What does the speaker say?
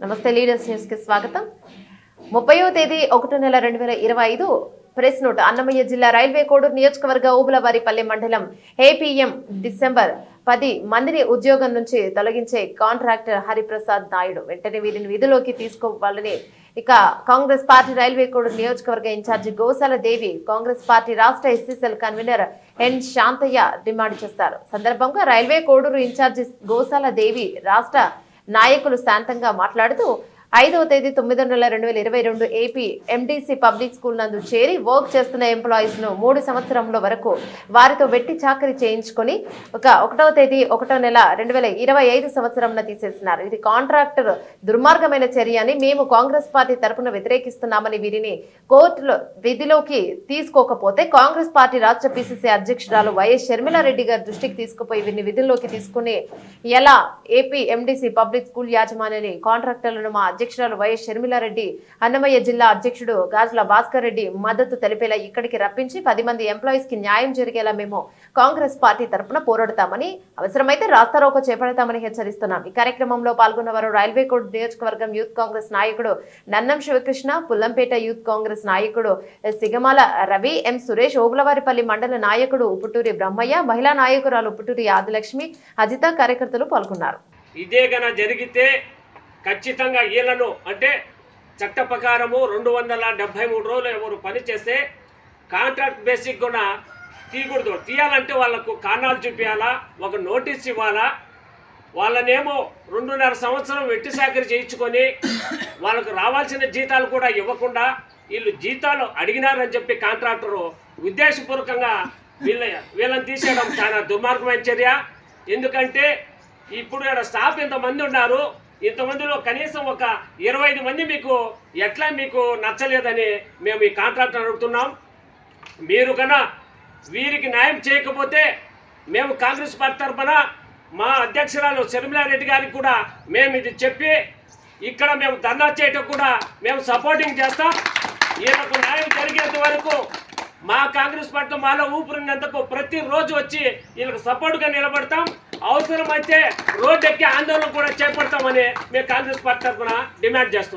నమస్తే లీడర్స్ న్యూస్కి స్వాగతం. ముప్పైవ తేదీ ఒకటో నెల రెండు వేల ఇరవై ఐదు ప్రెస్ నోట్. అన్నమయ్య జిల్లా రైల్వే కోడూరు నియోజకవర్గ ఊబులవారిపల్లి మండలం ఏపీఎం డిసెంబర్ పది మందిని ఉద్యోగం నుంచి తొలగించే కాంట్రాక్టర్ హరిప్రసాద్ నాయుడు. వెంటనే వీరిని విధులోకి తీసుకోవాలని ఇక కాంగ్రెస్ పార్టీ రైల్వే కోడూరు నియోజకవర్గ ఇన్ఛార్జి గోసాల దేవి కాంగ్రెస్ పార్టీ రాష్ట్ర SCCL convener N Shantaiah demand చేశారు సందర్భంగా రైల్వే కోడూరు ఇన్ఛార్జి గోసాల దేవి రాష్ట్ర నాయకులు శాంతంగా మాట్లాడుతూ ఐదవ తేదీ తొమ్మిదో నెల రెండు వేల ఇరవై రెండు ఏపీ ఎండిసి పబ్లిక్ స్కూల్ నందు చేరి వర్క్ చేస్తున్న ఎంప్లాయీస్ను మూడు సంవత్సరంలో వరకు వారితో వెట్టి చాకరీ చేయించుకొని ఒక ఒకటవ తేదీ ఒకటో నెల రెండు వేల ఇరవై ఐదు సంవత్సరంలో తీసేసినారు. ఇది కాంట్రాక్టర్ దుర్మార్గమైన చర్య అని మేము కాంగ్రెస్ పార్టీ తరపున వ్యతిరేకిస్తున్నామని వీరిని కోర్టులో విధిలోకి తీసుకోకపోతే కాంగ్రెస్ పార్టీ రాష్ట్ర పిసిసి అధ్యక్షురాలు వైఎస్ షర్మిలారెడ్డి గారి దృష్టికి తీసుకుపోయి వీరిని విధుల్లోకి తీసుకుని ఎలా ఏపీ ఎండిసి పబ్లిక్ స్కూల్ యాజమాన్యాన్ని కాంట్రాక్టర్లను మా అధ్యక్షురాలు వైఎస్ షర్మిలారెడ్డి అన్నమయ్య జిల్లా అధ్యక్షుడు గాజుల భాస్కర్ రెడ్డి మద్దతు తెలిపేలా ఇక్కడికి రప్పించి పది మంది ఎంప్లాయీస్కి న్యాయం జరిగేలా మేము కాంగ్రెస్ పార్టీ తరపున పోరాడతామని అవసరమైతే రాస్తారోకో చేపడతామని హెచ్చరిస్తున్నాం. ఈ కార్యక్రమంలో పాల్గొన్న వారు రైల్వే కోడ్ నియోజకవర్గం యూత్ కాంగ్రెస్ నాయకుడు నన్నం శివకృష్ణ పుల్లంపేట యూత్ కాంగ్రెస్ నాయకుడు సిగమాల రవి ఎం సురేష్ ఓబులవారిపల్లి మండల నాయకుడు ఉప్పుటూరి బ్రహ్మయ్య మహిళా నాయకురాలు ఉప్పుటూరి ఆదిలక్ష్మి అజిత కార్యకర్తలు పాల్గొన్నారు. ఇదే జరిగితే ఖచ్చితంగా వీళ్ళను అంటే చట్ట ప్రకారము రెండు వందల డెబ్బై మూడు రోజులు ఎవరు పని చేస్తే కాంట్రాక్ట్ బేసిక్ కూడా తీయకూడదు. తీయాలంటే వాళ్ళకు కారణాలు చూపించాలా ఒక నోటీస్ ఇవ్వాలా వాళ్ళనేమో రెండున్నర సంవత్సరం వెట్టి సాకరి చేయించుకొని వాళ్ళకు రావాల్సిన జీతాలు కూడా ఇవ్వకుండా వీళ్ళు జీతాలు అడిగినారని చెప్పి కాంట్రాక్టరు ఉద్దేశపూర్వకంగా వీళ్ళ వీళ్ళని తీసేయడం చాలా దుర్మార్గమైన చర్య. ఎందుకంటే ఇప్పుడు ఇక్కడ స్టాఫ్ ఇంతమంది ఉన్నారు? ఇంతమందిలో కనీసం ఒక ఇరవై ఐదు మంది మీకు ఎట్లా మీకు నచ్చలేదని మేము ఈ కాంట్రాక్టర్ అడుగుతున్నాం మీరు కన్నా వీరికి న్యాయం చేయకపోతే మేము కాంగ్రెస్ పార్టీ తరఫున మా అధ్యక్షురాలు శర్మిలారెడ్డి గారికి కూడా మేము ఇది చెప్పి ఇక్కడ మేము ధర్నా చేయటం కూడా మేము సపోర్టింగ్ చేస్తాం. ఈయనకు న్యాయం జరిగేంత వరకు మా కాంగ్రెస్ పార్టీ మాలో ఊపిరినందుకు ప్రతిరోజు వచ్చి వీళ్ళకి సపోర్ట్గా నిలబడతాం. అవసరమైతే రోడ్డెక్కి ఆందోళన కూడా చేపడతామని మేము కాంగ్రెస్ పార్టీ తరఫున డిమాండ్ చేస్తున్నాం.